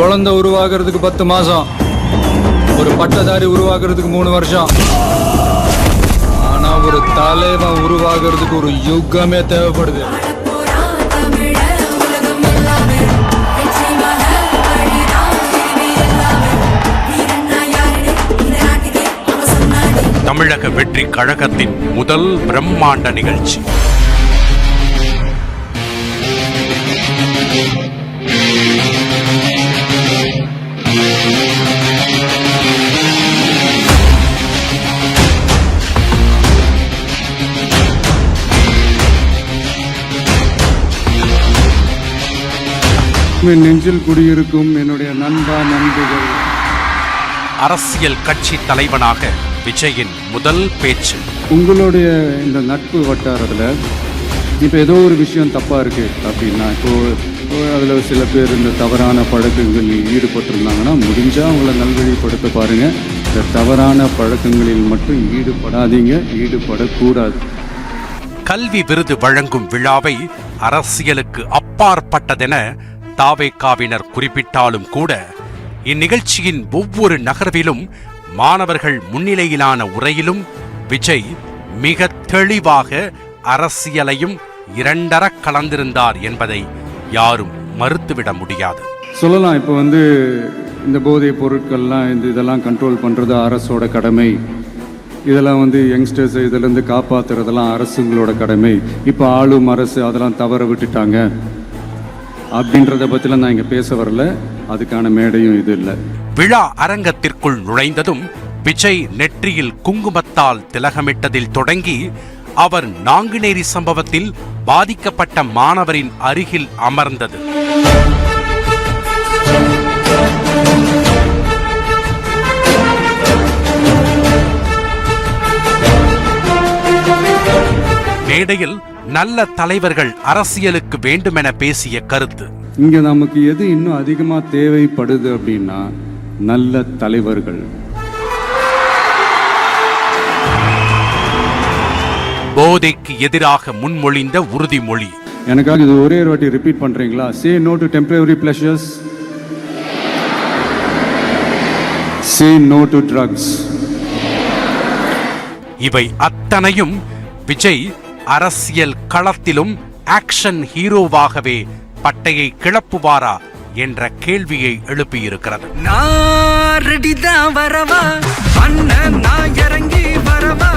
குழந்தை உருவாகிறதுக்கு பத்து மாசம். ஒரு பட்டதாரி உருவாகிறதுக்கு மூணு வருஷம். ஆனா ஒரு தலைவன் உருவாகிறதுக்கு ஒரு யுகமே தேவைப்படுது. தமிழக வெற்றி கழகத்தின் முதல் பிரம்மாண்ட நிகழ்ச்சி. என் நெஞ்சில் குடியிருக்கும் என்னுடைய நண்பா நண்புகள். அரசியல் கட்சி தலைவனாக விஜயின் முதல் பேச்சு. உங்களுடைய இந்த நட்பு வட்டாரத்தில் இப்போ ஏதோ ஒரு விஷயம் தப்பாக இருக்குது அப்படின்னா இப்போ அதில் சில பேர் இந்த தவறான பழக்கங்களில் ஈடுபட்டிருந்தாங்கன்னா முடிஞ்சால் அவங்கள நல்வழிப்படுத்த பாருங்கள் இந்த தவறான பழக்கங்களில் மட்டும் ஈடுபடாதீங்க ஈடுபடக்கூடாது. கல்வி விருது வழங்கும் விழாவை அரசியலுக்கு அப்பாற்பட்டதென தாவேக்காவினர் குறிப்பிட்டாலும் கூட இந்நிகழ்ச்சியின் ஒவ்வொரு நகர்விலும் மாணவர்கள் முன்னிலையிலான உரையிலும் விஜய் மிக தெளிவாக அரசியலையும் இரண்டர கலந்திருந்தார் என்பதை யாரும் மறுத்துவிட முடியாது. சொல்லலாம் இப்போ வந்து இந்த போதைப் பொருட்கள்லாம் இந்த இதெல்லாம் கண்ட்ரோல் பண்ணுறது அரசோட கடமை. இதெல்லாம் வந்து யங்ஸ்டர்ஸை இதிலேருந்து காப்பாற்றுறதெல்லாம் அரசுங்களோட கடமை. இப்போ ஆளும் அரசு அதெல்லாம் தவற விட்டுட்டாங்க. அப்படின்றத பற்றிலாம் நான் இங்கே பேச வரல. அதுக்கான மேடையும் இது இல்லை. விழா அரங்கத்திற்குள் நுழைந்ததும் விஜய் நெற்றியில் குங்குமத்தால் திலகமிட்டதில் தொடங்கி அவர் நாங்குநேரி சம்பவத்தில் பாதிக்கப்பட்ட மாணவரின் அருகில் அமர்ந்தது. மேடையில் நல்ல தலைவர்கள் அரசியலுக்கு வேண்டுமென பேசிய கருத்து. இங்கே நமக்கு எது இன்னும் அதிகமாக தேவைப்படுது அப்படின்னா நல்ல தலைவர்கள். போதைக்கு எதிராக முன்மொழிந்த உறுதிமொழி. எனக்காக இது ஒரே ஒரு வாட்டி ரிப்பீட் பண்ணுறீங்களா say no to temporary pleasures say no to drugs இவை அத்தனையும் விஜய் அரசியல் களத்திலும் ஆக்ஷன் ஹீரோவாகவே பட்டையை கிளப்புவாரா என்ற கேள்வியை எழுப்பியிருக்கிறது. வரவா? இறங்கி வரவா?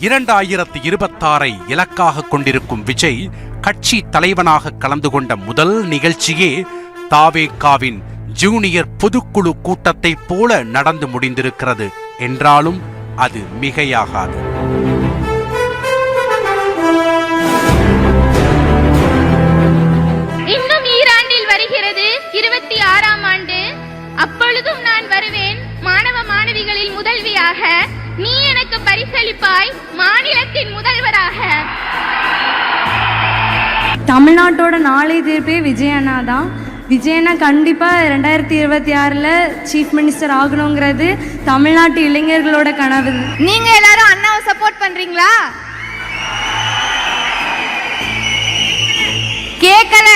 இரண்டாயிரத்தி இருபத்தாறை இலக்காக கொண்டிருக்கும் விஜய் கட்சி தலைவனாக கலந்து கொண்ட முதல் நிகழ்ச்சியே தாவேகாவின் ஜூனியர் பொதுக்குழு கூட்டத்தைப் போல நடந்து முடிந்திருக்கிறது. என்றாலும் அது மிகையாகாது. இன்னும் ஈராண்டில் வருகிறது இருபத்தி ஆறாம் ஆண்டு. அப்பொழுதும் நான் வருவேன் மாணவ மாணவிகளில் முதல்வியாக. நீ எனக்கு பரிசளிப்பாய் மாநிலத்தின் முதல்வராக. தமிழ்நாட்டோட நாளை தீர்ப்பே விஜய் அண்ணா தான் விஜய் அண்ணா கண்டிப்பாக ரெண்டாயிரத்தி இருபத்தி ஆறில் சீஃப் மினிஸ்டர் ஆகணுங்கிறது தமிழ்நாட்டு இளைஞர்களோட கனவு. நீங்க எல்லாரும் அண்ணாவை சப்போர்ட் பண்றீங்களா? கேட்கல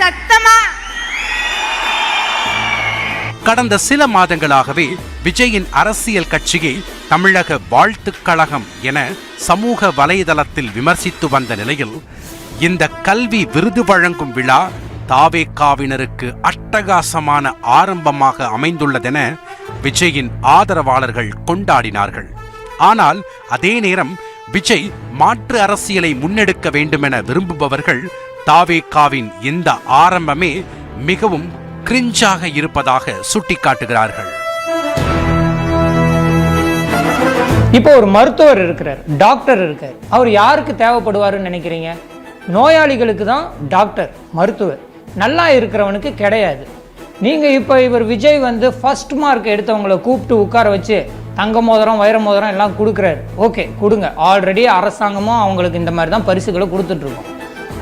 சத்தமா? கடந்த சில மாதங்களாகவே விஜயின் அரசியல் கட்சியை தமிழக வாழ்த்துக் கழகம் என சமூக வலைதளத்தில் விமர்சித்து வந்த நிலையில் இந்த கல்வி விருது வழங்கும் விழா தாவேக்காவினருக்கு அட்டகாசமான ஆரம்பமாக அமைந்துள்ளதென விஜயின் ஆதரவாளர்கள் கொண்டாடினார்கள். ஆனால் அதே நேரம் விஜய் மாற்று அரசியலை முன்னெடுக்க வேண்டுமென விரும்புபவர்கள் தாவேக்காவின் இந்த ஆரம்பமே மிகவும் கிரிஞ்சாக இருப்பதாக சுட்டிக்காட்டுகிறார்கள். இப்போ ஒரு மருத்துவர் இருக்கிறார் டாக்டர் இருக்கார். அவர் யாருக்கு தேவைப்படுவாருன்னு நினைக்கிறீங்க? நோயாளிகளுக்கு தான் டாக்டர் மருத்துவர். நல்லா இருக்கிறவனுக்கு கிடையாது. நீங்கள் இப்போ இவர் விஜய் வந்து ஃபர்ஸ்ட் மார்க் எடுத்தவங்களை கூப்பிட்டு உட்கார வச்சு தங்க மோதிரம் வைர மோதிரம் எல்லாம் கொடுக்குறாரு. ஓகே கொடுங்க. ஆல்ரெடி அரசாங்கமும் அவங்களுக்கு இந்த மாதிரி தான் பரிசுகளை கொடுத்துட்ருக்கோம்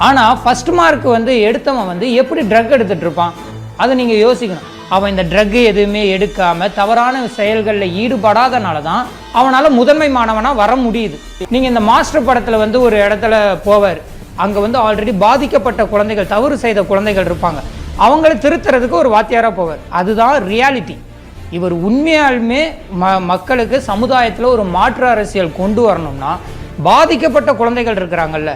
ஆனால் ஃபர்ஸ்ட் மார்க் வந்து எடுத்தவன் வந்து எப்படி ட்ரக் எடுத்துகிட்டு இருப்பான்? அதை நீங்கள் யோசிக்கணும். அவன் இந்த ட்ரக் எதுவுமே எடுக்காமல் தவறான செயல்களில் ஈடுபடாதனால தான் அவனால் முதன்மை மாணவனாக வர முடியுது. நீங்கள் இந்த மாஸ்டர் படத்தில் வந்து ஒரு இடத்துல போவார். அங்கே வந்து ஆல்ரெடி பாதிக்கப்பட்ட குழந்தைகள் தவறு செய்த குழந்தைகள் இருப்பாங்க. அவங்கள திருத்துறதுக்கு ஒரு வாத்தியாராக போவார். அதுதான் ரியாலிட்டி இவர் உண்மையாலுமே ம மக்களுக்கு சமுதாயத்தில் ஒரு மாற்று அரசியல் கொண்டு வரணும்னா பாதிக்கப்பட்ட குழந்தைகள் இருக்கிறாங்கல்ல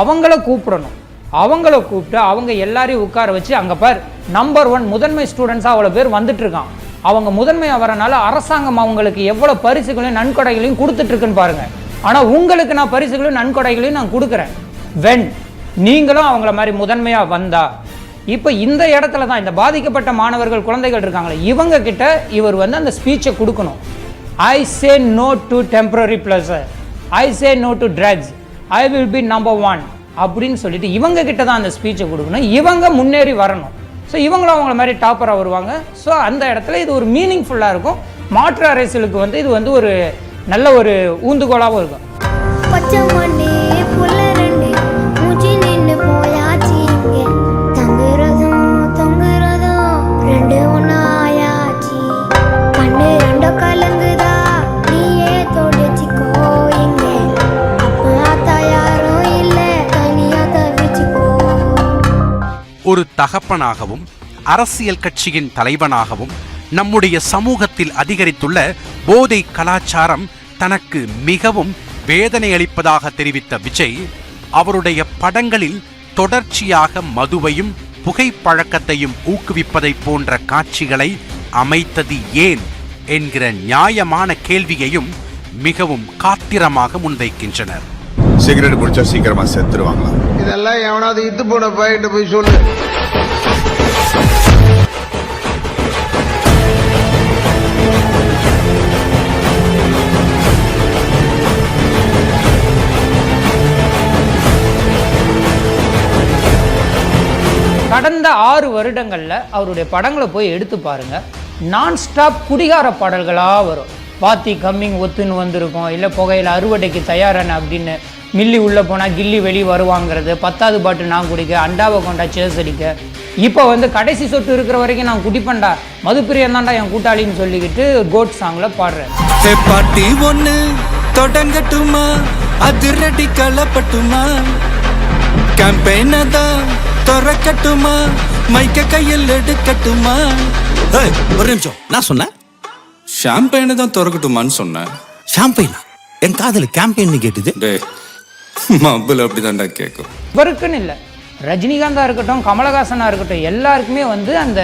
அவங்கள கூப்பிடணும். அவங்கள கூப்பிட்டு அவங்க எல்லாரையும் உட்கார வச்சு அங்கே பார் நம்பர் ஒன் முதன்மை ஸ்டூடெண்ட்ஸாக அவ்வளோ பேர் வந்துட்டுருக்கான் அவங்க முதன்மையாக வரனால அரசாங்கம் அவங்களுக்கு எவ்வளோ பரிசுகளையும் நன்கொடைகளையும் கொடுத்துட்ருக்குன்னு பாருங்கள் ஆனால் உங்களுக்கு நான் பரிசுகளையும் நன்கொடைகளையும் நான் கொடுக்குறேன். வென் நீங்களும் அவங்கள மாதிரி முதன்மையாக வந்தா இப்போ இந்த இடத்துல தான் இந்த பாதிக்கப்பட்ட மாணவர்கள் குழந்தைகள் இருக்காங்களே இவங்க கிட்ட இவர் வந்து அந்த ஸ்பீச்சை கொடுக்கணும். I say no to temporary pleasure I say no to drugs I will be number one அப்படின்னு சொல்லிட்டு இவங்க கிட்ட தான் அந்த ஸ்பீச்சை கொடுக்கணும். இவங்க முன்னேறி வரணும். ஸோ இவங்களும் அவங்கள மாதிரி டாப்பராக வருவாங்க. ஸோ அந்த இடத்துல இது ஒரு மீனிங்ஃபுல்லாக இருக்கும். மாற்று அரசியலுக்கு வந்து இது வந்து ஒரு நல்ல ஒரு ஊந்துகோலாகவும் இருக்கும். தகப்பனாகவும் அரசியல் கட்சியின் தலைவனாகவும் நம்முடைய சமூகத்தில் அதிகரித்துள்ள போதை கலாச்சாரம் தனக்கு மிகவும் வேதனை அளிப்பதாக தெரிவித்த விஜய் அவருடைய படங்களில் தொடர்ச்சியாக மதுவையும் புகைப்பழக்கத்தையும் ஊக்குவிப்பதைப் போன்ற காட்சிகளை அமைத்தது ஏன் என்கிற நியாயமான கேள்வியையும் மிகவும் காத்திரமாக முன்வைக்கின்றனர். சிகரெட் குடிச்சா சீக்கிரமா செத்துருவாங்களாம் இதெல்லாம் எவனாவது இத்து போன பையிட்டு போய் சொல்லு. கடந்த ஆறு வருடங்களில் அவருடைய படங்களை போய் எடுத்து பாருங்கள் நான் ஸ்டாப் குடிகார பாடல்களாக வரும். பாத்தி கம்மிங் ஒத்துன்னு வந்திருக்கும். இல்லை புகையில் அறுவடைக்கு தயாரான அப்படின்னு மில்லி உள்ளே போனால் கில்லி வெளியே வருவாங்கிறது. பத்தாவது பாட்டு நான் குடிக்க அண்டாவை கொண்டா சேஸ் அடிக்க. இப்போ வந்து கடைசி சொட்டு இருக்கிற வரைக்கும் நான் குடிப்பேன்டா. மதுப்பிரியம் தான்டா என் கூட்டாளின்னு சொல்லிக்கிட்டு கோட் சாங்கில் பாடுறேன். பாட்டி ஒன்று தொடங்கட்டுமா? அதிரடி கலப்பட்டுமா? கேம்பெயினை தான் திறக்கட்டுமா? மைக்க கையில் எடுக்கட்டுமா? ஏய், ஒரு நிமிஷம். நான் சொன்னேன்? ஷாம்பெயினை தான் திறக்கட்டுமான்னு சொன்னேன். ஷாம்பெயினா என் காதல கேம்பெயின் கேட்டுது. டே மப்பிள் அப்படிதான்டா கேட்கும் இவருக்குன்னு இல்லை. ரஜினிகாந்தாக இருக்கட்டும் கமலஹாசனாக இருக்கட்டும் எல்லாருக்குமே வந்து அந்த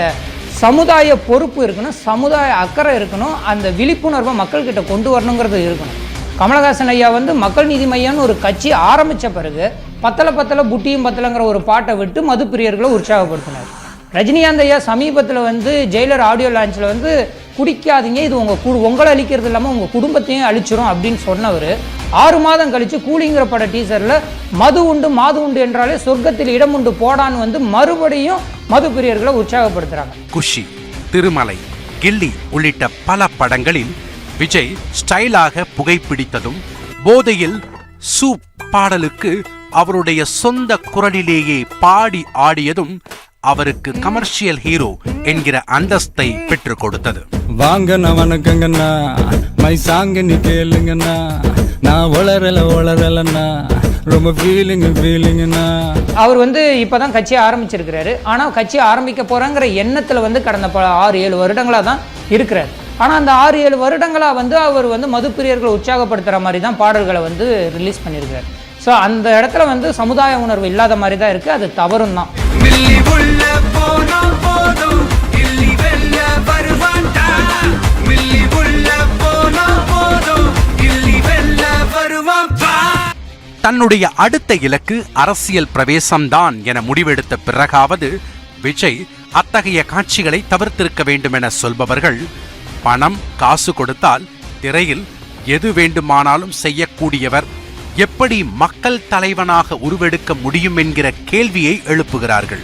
சமுதாய பொறுப்பு இருக்கணும் சமுதாய அக்கறை இருக்கணும் அந்த விழிப்புணர்வை மக்கள்கிட்ட கொண்டு வரணுங்கிறது இருக்கணும். கமலஹாசன் ஐயா வந்து மக்கள் நீதி மையம்னு ஒரு கட்சி ஆரம்பித்த பிறகு பத்தல பத்தல புட்டியும் பத்தலங்கிற ஒரு பாட்டை விட்டு மதுப்பிரியர்களை உற்சாகப்படுத்தினார். ரஜினிகாந்த் ஐயா சமீபத்தில் வந்து ஜெயிலர் ஆடியோ லான்ச்சில் வந்து குடிக்காதீங்க இது உங்கள் கு உங்களை அழிக்கிறது இல்லாமல் உங்கள் குடும்பத்தையும் அழிச்சிரும் அப்படின்னு சொன்னவர். ஆறு மாதம் கழித்து கூலிங்கிற பட டீசரில் மது உண்டு மாது உண்டு என்றாலே சொர்க்கத்தில் இடம் உண்டு போடான்னு வந்து மறுபடியும் மது பிரியர்களை உற்சாகப்படுத்துகிறாங்க குஷி திருமலை கில்லி உள்ளிட்ட பல படங்களில் விஜய் ஸ்டைலாக புகைப்பிடித்ததும் போதையில் சூப் பாடலுக்கு அவருடைய சொந்த குரலிலேயே பாடி ஆடியதும் அவருக்கு கமர்ஷியல் ஹீரோ என்கிற அந்தஸ்தை பெற்றுக் கொடுத்தது. வாங்கண்ணா வணக்கங்கண்ணா. மை சாங்க நீ கேளுங்கண்ணா. நான் வளரல வளரலண்ணா. ரொம்ப ஃபீலிங் ஃபீலிங்கண்ணா அவர் வந்து இப்போ தான் கட்சியை ஆரம்பிச்சிருக்கிறாரு. ஆனால் கட்சி ஆரம்பிக்க போகிறாங்கிற எண்ணத்தில் வந்து கடந்த பல ஆறு ஏழு வருடங்களாக தான் இருக்கிறார். ஆனால் அந்த ஆறு ஏழு வருடங்களாக வந்து அவர் வந்து மதுப்பிரியர்களை உற்சாகப்படுத்துகிற மாதிரி தான் பாடல்களை வந்து ரிலீஸ் பண்ணியிருக்கிறார் ஸோ அந்த இடத்துல வந்து சமுதாய உணர்வு இல்லாத மாதிரி தான் இருக்குது அது தவறும் தான் தன்னுடைய அடுத்த இலக்கு அரசியல் பிரவேசம்தான் என முடிவெடுத்த பிறகாவது விஜய் அத்தகைய காட்சிகளை தவிர்த்திருக்க வேண்டும் என சொல்பவர்கள் பணம் காசு கொடுத்தால் திரையில் எது வேண்டுமானாலும் செய்யக்கூடியவர் எப்படி மக்கள் தலைவனாக உருவெடுக்க முடியும் என்கிற கேள்வியை எழுப்புகிறார்கள்.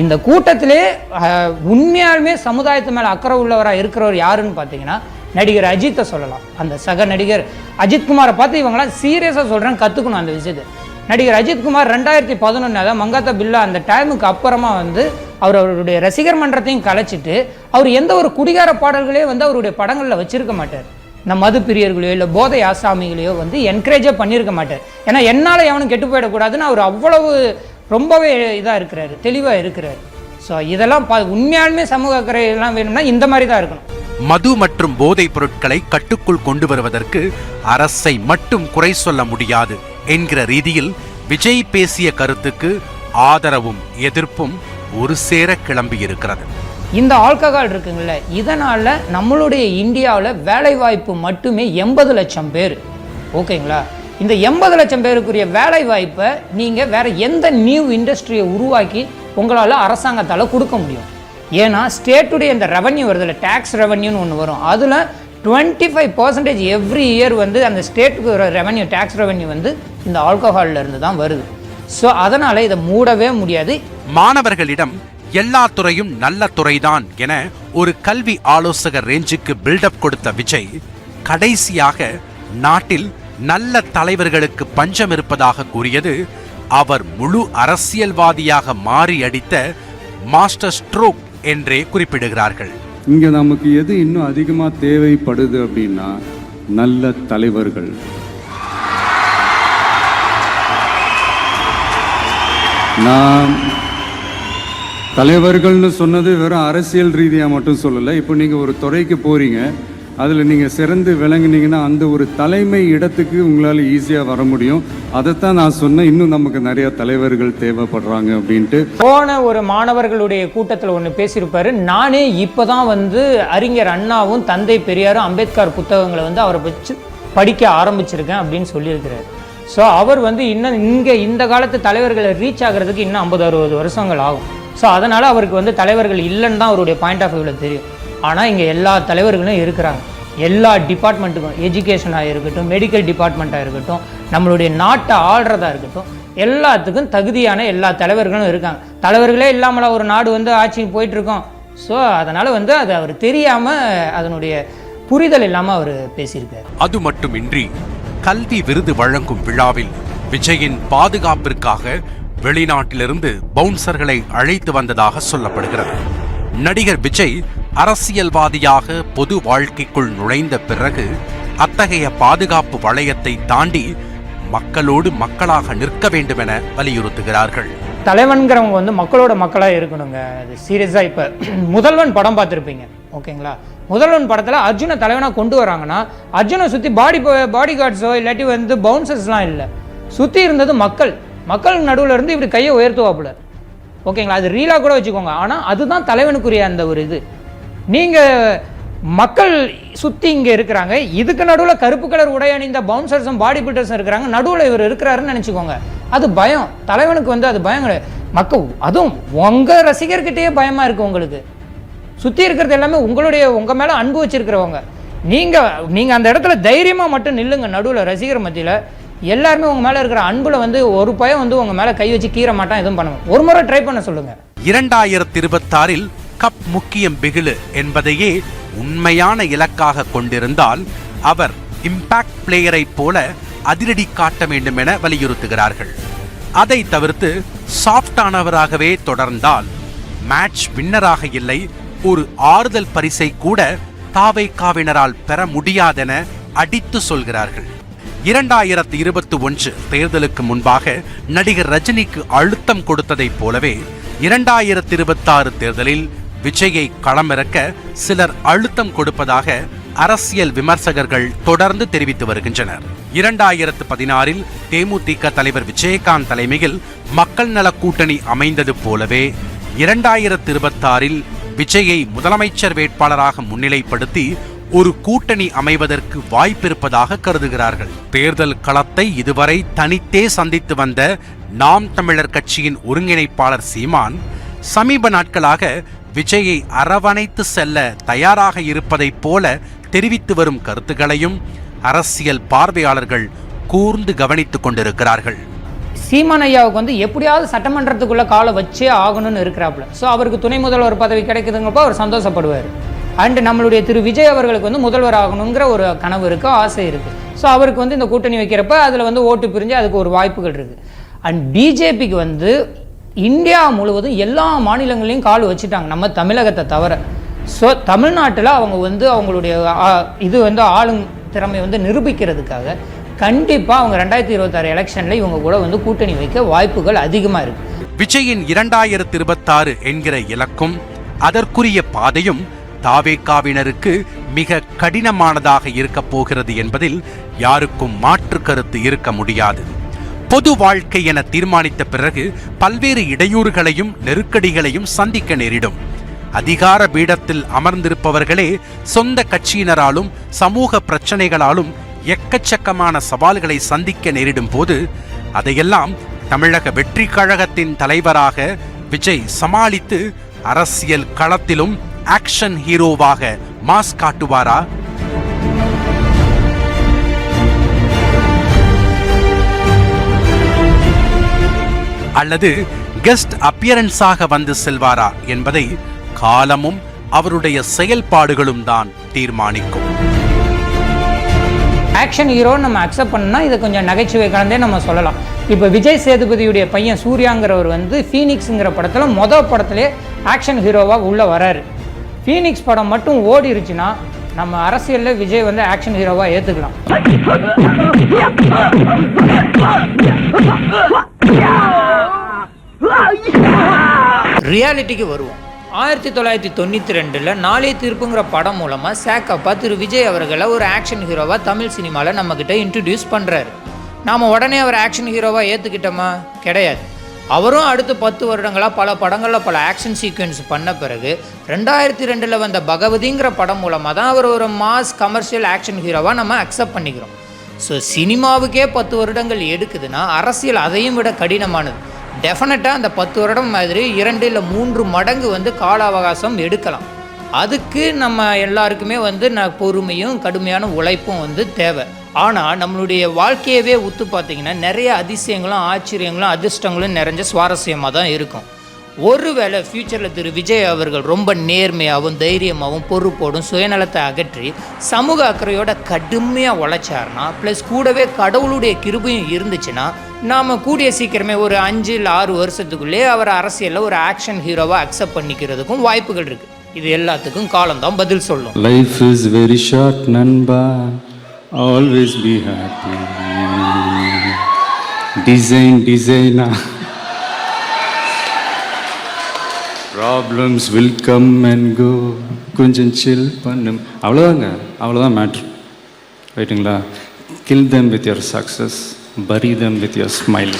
இந்த கூட்டத்திலே உண்மையாலுமே சமுதாயத்து மேல அக்கறை உள்ளவராக இருக்கிறவர் யாருன்னு பார்த்தீங்கன்னா நடிகர் அஜித்தை சொல்லலாம். அந்த சக நடிகர் அஜித்குமாரை பார்த்து இவங்களாம் சீரியஸாக சொல்கிறேன் கற்றுக்கணும் அந்த விஷயத்தை. நடிகர் அஜித்குமார் ரெண்டாயிரத்தி பதினொன்று அதாவது மங்காத்தா பில்லா அந்த டைமுக்கு அப்புறமா வந்து அவர் அவருடைய ரசிகர் மன்றத்தையும் கலைச்சிட்டு அவர் எந்த ஒரு குடிகார பாடல்களையும் வந்து அவருடைய படங்களில் வச்சிருக்க மாட்டார். இந்த மது பிரியர்களையோ இல்லை போதை ஆசாமிகளையோ வந்து என்கரேஜே பண்ணியிருக்க மாட்டார். ஏன்னா என்னால் எவனும் கெட்டு போயிடக்கூடாதுன்னு அவர் அவ்வளவு ரொம்பவே இதாக இருக்கிறாரு தெளிவாக இருக்கிறாரு. ஸோ இதெல்லாம் உண்மையாலுமே சமூக அக்கறை எல்லாம் வேணும்னா இந்த மாதிரி தான் இருக்கணும். மது மற்றும் போதைப் பொருட்களை கட்டுக்குள் கொண்டு வருவதற்கு அரசை மட்டும் குறை சொல்ல முடியாது என்கிற ரீதியில் விஜய் பேசிய கருத்துக்கு ஆதரவும் எதிர்ப்பும் ஒரு சேர கிளம்பியிருக்கிறது இந்த ஆல்கஹால் இருக்குங்கள இதனால் நம்மளுடைய இந்தியாவில் வேலைவாய்ப்பு மட்டுமே எண்பது லட்சம் பேர். ஓகேங்களா? இந்த எண்பது லட்சம் பேருக்குரிய வேலை வாய்ப்பை நீங்கள் வேற எந்த நியூ இண்டஸ்ட்ரியை உருவாக்கி உங்களால் அரசாங்கத்தால் கொடுக்க முடியும். ஏன்னா ஸ்டேட்டுடைய இந்த ரெவன்யூ வருதுல்ல டேக்ஸ் ரெவன்யூன்னு ஒன்று வரும். அதில் twenty five percentage every year வந்து அந்த ஸ்டேட்டுக்கு வர ரெவன்யூ டேக்ஸ் ரெவன்யூ வந்து இந்த ஆல்கஹால்ல இருந்து தான் வருது. ஸோ அதனால் இதை மூடவே முடியாது. மாணவர்களிடம் எல்லா துறையும் நல்ல துறைதான் என ஒரு கல்வி ஆலோசகர் ரேஞ்சுக்கு பில்டப் கொடுத்த விஜய் கடைசியாக நாட்டில் நல்ல தலைவர்களுக்கு பஞ்சம் இருப்பதாக கூறியது அவர் முழு அரசியல்வாதியாக மாறி அடித்த மாஸ்டர் ஸ்ட்ரோக் என்றே குறிப்பிடுகிறார்கள். இங்கே நமக்கு எது இன்னும் அதிகமாக தேவைப்படுது அப்படின்னா நல்ல தலைவர்கள். நான் தலைவர்கள்னு சொன்னது வெறும் அரசியல் ரீதியாக மட்டும் சொல்லலை. இப்போ நீங்கள் ஒரு துறைக்கு போகிறீங்க அதில் நீங்கள் சிறந்து விளங்குனீங்கன்னா அந்த ஒரு தலைமை இடத்துக்கு உங்களால் ஈஸியாக வர முடியும். அதைத்தான் நான் சொன்னேன் இன்னும் நமக்கு நிறைய தலைவர்கள் தேவைப்படுறாங்க அப்படின்ட்டு. போன ஒரு மாணவர்களுடைய கூட்டத்தில் ஒன்று பேசியிருப்பாரு. நானே இப்போ தான் வந்து அறிஞர் அண்ணாவும் தந்தை பெரியாரும் அம்பேத்கர் புத்தகங்களை வந்து அவரை வச்சு படிக்க ஆரம்பிச்சிருக்கேன் அப்படின்னு சொல்லியிருக்கிறார். ஸோ அவர் வந்து இன்னும் இங்கே இந்த காலத்து தலைவர்களை ரீச் ஆகிறதுக்கு இன்னும் ஐம்பது அறுபது வருஷங்கள் ஆகும். ஸோ அதனால் அவருக்கு வந்து தலைவர்கள் இல்லைன்னு தான் அவருடைய பாயிண்ட் ஆஃப் வியூவில் தெரியும். ஆனால் இங்கே எல்லா தலைவர்களும் இருக்கிறாங்க. எல்லா டிபார்ட்மெண்ட்டுக்கும் எஜுகேஷனாக இருக்கட்டும் மெடிக்கல் டிபார்ட்மெண்ட்டாக இருக்கட்டும் நம்மளுடைய நாட்டை ஆள்றதா இருக்கட்டும் எல்லாத்துக்கும் தகுதியான எல்லா தலைவர்களும் இருக்காங்க. தலைவர்களே இல்லாமல் ஒரு நாடு வந்து ஆட்சிக்கு போயிட்டுருக்கோம். ஸோ அதனால் வந்து அது அவர் தெரியாமல் அதனுடைய புரிதல் இல்லாமல் அவர் பேசியிருக்காரு. அது மட்டுமின்றி கல்வி விருது வழங்கும் விழாவில் விஜயின் பாதுகாப்பிற்காக வெளிநாட்டிலிருந்து பவுன்சர்களை அழைத்து வந்ததாக சொல்லப்படுகிறது. நடிகர் விஜய் அரசியல்வாதியாக பொது வாழ்க்கைக்குள் நுழைந்த பிறகு அத்தகைய பாதுகாப்பு வளையத்தை தாண்டி மக்களோடு மக்களாக நிற்க வேண்டும் என வலியுறுத்துகிறார்கள். தலைவன்கிறவங்க வந்து மக்களோட மக்களாக இருக்கணுங்க. அது சீரியஸாக இப்போ முதல்வன் படம் பார்த்துருப்பீங்க. ஓகேங்களா? முதல்வன் படத்தில் அர்ஜுனை தலைவனாக கொண்டு வராங்கன்னா அர்ஜுனை சுற்றி பாடி பாடி கார்ட்ஸோ இல்லாட்டி வந்து பவுன்சர்ஸ்லாம் இல்லை. சுற்றி இருந்தது மக்கள். மக்கள் நடுவில் இருந்து இப்படி கையை உயர்த்துவாப்புல. ஓகேங்களா? அது ரீலாக கூட வச்சுக்கோங்க. ஆனால் அதுதான் தலைவனுக்குரிய அந்த ஒரு இது. நீங்கள் மக்கள் சுற்றி இங்கே இருக்கிறாங்க. இதுக்கு நடுவில் கருப்பு கலர் உடை அணிந்த பவுன்சர்ஸும் பாடி பில்டர்ஸும் இருக்கிறாங்க. நடுவில் இவர் இருக்கிறாருன்னு நினச்சிக்கோங்க. அது பயம். தலைவனுக்கு வந்து அது பயம் கிடையாது. மக்கள் அதுவும் உங்கள் ரசிகர்கிட்டயே பயமாக இருக்குது உங்களுக்கு. சுற்றி இருக்கிறது எல்லாமே உங்களுடைய உங்கள் மேலே அன்பு வச்சிருக்கிறவங்க. நீங்கள் நீங்கள் அந்த இடத்துல தைரியமாக மட்டும் நில்லுங்க. நடுவில் ரசிகர் மத்தியில் எல்லாருமே உங்கள் மேலே இருக்கிற அன்பில் வந்து ஒரு பயம் வந்து உங்கள் மேலே கை வச்சு கீற மாட்டான் எதுவும் பண்ண ஒரு முறை ட்ரை பண்ண சொல்லுங்கள் இரண்டாயிரத்தி இருபத்தாறில் கப் முக்கியம் பிகிலு என்பதையே உண்மையான இலக்காக கொண்டிருந்தால் அவர் இம்பாக்ட் பிளேயரைப் போல அதிரடி காட்ட வேண்டும் என வலியுறுத்துகிறார்கள். அதை தவிர்த்து சாஃப்டானவராகவே தொடர்ந்தால் மேட்ச் வின்னராக இல்லை ஒரு ஆறுதல் பரிசை கூட தாவை காவினரால் பெற முடியாதென அடித்து சொல்கிறார்கள். இரண்டாயிரத்தி இருபத்தி ஒன்று தேர்தலுக்கு முன்பாக நடிகர் ரஜினிக்கு அழுத்தம் கொடுத்ததைப் போலவே இரண்டாயிரத்தி இருபத்தாறு தேர்தலில் விஜயை களமிறக்க சிலர் அழுத்தம் கொடுப்பதாக அரசியல் விமர்சகர்கள் தொடர்ந்து தெரிவித்து வருகின்றனர். இரண்டாயிரத்து பதினாறில் தேமுதிக தலைவர் விஜயகாந்த் தலைமையில் மக்கள் நல கூட்டணி அமைந்தது போலவே இரண்டாயிரத்து இருபத்தாறில் விஜயை முதலமைச்சர் வேட்பாளராக முன்னிலைப்படுத்தி ஒரு கூட்டணி அமைவதற்கு வாய்ப்பிருப்பதாக கருதுகிறார்கள். தேர்தல் களத்தை இதுவரை தனித்தே சந்தித்து வந்த நாம் தமிழர் கட்சியின் ஒருங்கிணைப்பாளர் சீமான் சமீப நாட்களாக விஜயை அரவணைத்து செல்ல தயாராக இருப்பதைப் போல தெரிவித்து வரும் கருத்துக்களையும் அரசியல் பார்வையாளர்கள் கூர்ந்து கவனித்துக் கொண்டிருக்கிறார்கள். சீமான் ஐயாவுக்கு வந்து எப்படியாவது சட்டமன்றத்துக்குள்ள காலை வச்சே ஆகணும்னு இருக்கிறாப்புல. ஸோ அவருக்கு துணை முதல்வர் பதவி கிடைக்குதுங்கப்போ அவர் சந்தோஷப்படுவார். அண்ட் நம்மளுடைய திரு விஜய் அவர்களுக்கு வந்து முதல்வர் ஆகணுங்கிற ஒரு கனவு இருக்குது ஆசை இருக்குது ஸோ அவருக்கு வந்து இந்த கூட்டணி வைக்கிறப்ப அதில் வந்து ஓட்டு பிரிஞ்சு அதுக்கு ஒரு வாய்ப்புகள் இருக்குது அண்ட் பிஜேபிக்கு வந்து இந்தியா முழுவதும் எல்லா மாநிலங்களையும் கால் வச்சுட்டாங்க. நம்ம தமிழகத்தை தவிர. ஸோ தமிழ்நாட்டில் அவங்க வந்து அவங்களுடைய இது வந்து ஆளும் திறமை வந்து நிரூபிக்கிறதுக்காக கண்டிப்பாக அவங்க ரெண்டாயிரத்தி இருபத்தாறு எலெக்ஷனில் இவங்க கூட வந்து கூட்டணி வைக்க வாய்ப்புகள் அதிகமாக இருக்குது விஜயின் இரண்டாயிரத்து இருபத்தாறு என்கிற இலக்கும் அதற்குரிய பாதையும் தாவேக்காவினருக்கு மிக கடினமானதாக இருக்கப் போகிறது என்பதில் யாருக்கும் மாற்று கருத்து இருக்க முடியாது. பொது வாழ்க்கை என தீர்மானித்த பிறகு பல்வேறு இடையூறுகளையும் நெருக்கடிகளையும் சந்திக்க நேரிடும். அதிகார பீடத்தில் அமர்ந்திருப்பவர்களே சொந்த கட்சியினராலும் சமூக பிரச்சனைகளாலும் எக்கச்சக்கமான சவால்களை சந்திக்க நேரிடும் போது அதையெல்லாம் தமிழக வெற்றி கழகத்தின் தலைவராக விஜய் சமாளித்து அரசியல் களத்திலும் ஆக்ஷன் ஹீரோவாக மாஸ் காட்டுவாரா? அல்லது கெஸ்ட் அப்பியரன்ஸாக வந்து செல்வாரா என்பதை காலமும் அவருடைய செயல்பாடுகளும் தான் தீர்மானிக்கும். ஆக்ஷன் ஹீரோன்னு நம்ம அக்செப்ட் பண்ணா இதை கொஞ்சம் நகைச்சுவை கலந்தே நம்ம சொல்லலாம். இப்போ விஜய் சேதுபதியுடைய பையன் சூர்யாங்கிறவர் வந்து ஃபீனிக்ஸுங்கிற படத்தில் மொதல் படத்திலே ஆக்ஷன் ஹீரோவாக உள்ளே வராரு. ஃபீனிக்ஸ் படம் மட்டும் ஓடிருச்சுன்னா நம்ம அரசியலில் விஜய் வந்து ஆக்ஷன் ஹீரோவாக ஏற்றுக்கலாம் ரியாலிட்டிக்கு வருவோம். ஆயிரத்தி தொள்ளாயிரத்தி தொண்ணூற்றி ரெண்டில் நாளே தீர்ப்புங்கிற படம் மூலமாக சேக்கப்பா திரு விஜய் அவர்களை ஒரு ஆக்ஷன் ஹீரோவாக தமிழ் சினிமாவில் நம்மக்கிட்ட இன்ட்ரடியூஸ் பண்ணுறாரு நாம் உடனே அவர் ஆக்ஷன் ஹீரோவாக ஏற்றுக்கிட்டோமா கிடையாது. அவரும் அடுத்து பத்து வருடங்களாக பல படங்களில் பல ஆக்ஷன் சீக்வன்ஸ் பண்ண பிறகு ரெண்டாயிரத்தி ரெண்டில் வந்த பகவதிங்கிற படம் மூலமாக தான் அவர் ஒரு மாஸ் கமர்ஷியல் ஆக்ஷன் ஹீரோவாக நம்ம அக்செப்ட் பண்ணிக்கிறோம். ஸோ சினிமாவுக்கே பத்து வருடங்கள் எடுக்குதுன்னா அரசியல் அதையும் விட கடினமானது. டெஃபினட்டாக அந்த பத்து வருடம் மாதிரி இரண்டு இல்லை மூன்று மடங்கு வந்து கால அவகாசம் எடுக்கலாம். அதுக்கு நம்ம எல்லாருக்குமே வந்து நான் பொறுமையும் கடுமையான உழைப்பும் வந்து தேவை. ஆனால் நம்மளுடைய வாழ்க்கையவே உத்து பார்த்தீங்கன்னா நிறைய அதிசயங்களும் ஆச்சரியங்களும் அதிர்ஷ்டங்களும் நிறைஞ்ச சுவாரஸ்யமாக தான் இருக்கும். ஒருவேளை ஃப்யூச்சரில் திரு விஜய் அவர்கள் ரொம்ப நேர்மையாகவும் தைரியமாகவும் பொறுப்போடும் சுயநலத்தை அகற்றி சமூக அக்கறையோட கடுமையாக உழைச்சார்னா ப்ளஸ் கூடவே கடவுளுடைய கிருபையும் இருந்துச்சுன்னா நாம் கூடிய சீக்கிரமே ஒரு அஞ்சு இல்லை ஆறு வருஷத்துக்குள்ளே அவர் அரசியலில் ஒரு ஆக்ஷன் ஹீரோவாக அக்செப்ட் பண்ணிக்கிறதுக்கும் வாய்ப்புகள் இருக்குது இது எல்லாத்துக்கும் காலம்தான் பதில் சொல்லும். லைஃப் இஸ் வெரி ஷார்ட் நண்பா. ஆல்வேஸ் பி ஹாப்பி டிசைன் டிசைனா problems will come and go கொஞ்சம் சில் பண்ணும். அவ்வளோதாங்க அவ்வளோதான் மேட்ரு ரைட்டுங்களா kill them with your success bury them with your smile